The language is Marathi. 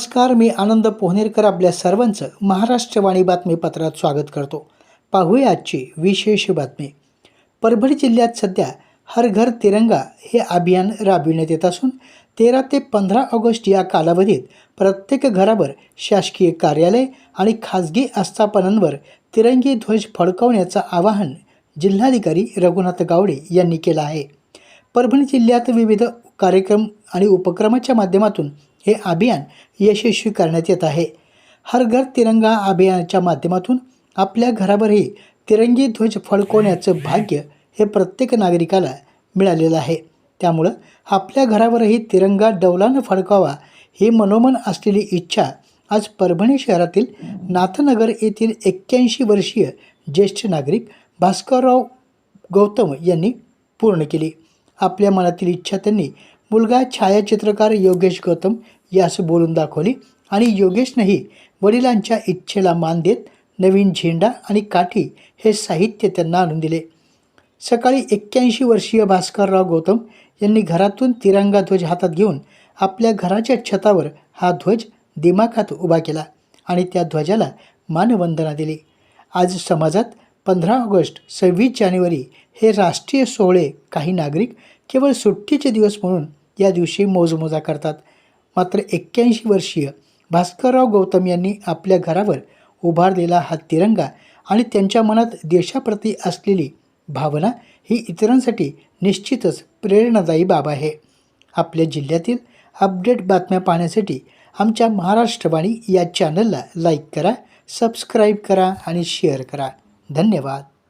नमस्कार मी आनंद पोहनेरकर आपल्या सर्वांचं महाराष्ट्रवाणी बातमीपत्रात स्वागत करतो. पाहूया आजची विशेष बातमी. परभणी जिल्ह्यात सध्या हर घर तिरंगा हे अभियान राबविण्यात येत असून तेरा ते पंधरा ऑगस्ट या कालावधीत प्रत्येक घरावर शासकीय कार्यालय आणि खाजगी आस्थापनांवर तिरंगी ध्वज फडकवण्याचं आवाहन जिल्हाधिकारी रघुनाथ गावडे यांनी केलं आहे. परभणी जिल्ह्यात विविध कार्यक्रम आणि उपक्रमाच्या माध्यमातून हे अभियान यशस्वी करण्यात येत आहे. हर घर तिरंगा अभियानाच्या माध्यमातून आपल्या घरावरही तिरंगी ध्वज फडकवण्याचं भाग्य हे प्रत्येक नागरिकाला मिळालेलं आहे. त्यामुळं आपल्या घरावरही तिरंगा डौलानं फडकावा ही मनोमन असलेली इच्छा आज परभणी शहरातील नाथनगर येथील एक्क्याऐंशी वर्षीय ज्येष्ठ नागरिक भास्करराव गौतम यांनी पूर्ण केली. आपल्या मनातील इच्छा त्यांनी मुलगा छायाचित्रकार योगेश गौतम यास बोलून दाखवली. आणि योगेशनंही वडिलांच्या इच्छेला मान देत नवीन झेंडा आणि काठी हे साहित्य त्यांना आणून दिले. सकाळी एक्क्याऐंशी वर्षीय भास्करराव गौतम यांनी घरातून तिरंगा ध्वज हातात घेऊन आपल्या घराच्या छतावर हा ध्वज दिमाखात उभा केला आणि त्या ध्वजाला मानवंदना दिली. आज समाजात पंधरा ऑगस्ट सव्वीस जानेवारी हे राष्ट्रीय सोहळे काही नागरिक केवळ सुट्टीचे दिवस म्हणून या दिवशी मोजमोजा करतात. मात्र एक्क्याऐंशी वर्षीय भास्करराव गौतम यांनी आपल्या घरावर उभारलेला हा तिरंगा आणि त्यांच्या मनात देशाप्रती असलेली भावना ही इतरांसाठी निश्चितच प्रेरणादायी बाब आहे. आपल्या जिल्ह्यातील अपडेट बातम्या पाहण्यासाठी आमच्या महाराष्ट्रवाणी या चॅनलला लाईक करा सबस्क्राईब करा आणि शेअर करा. धन्यवाद.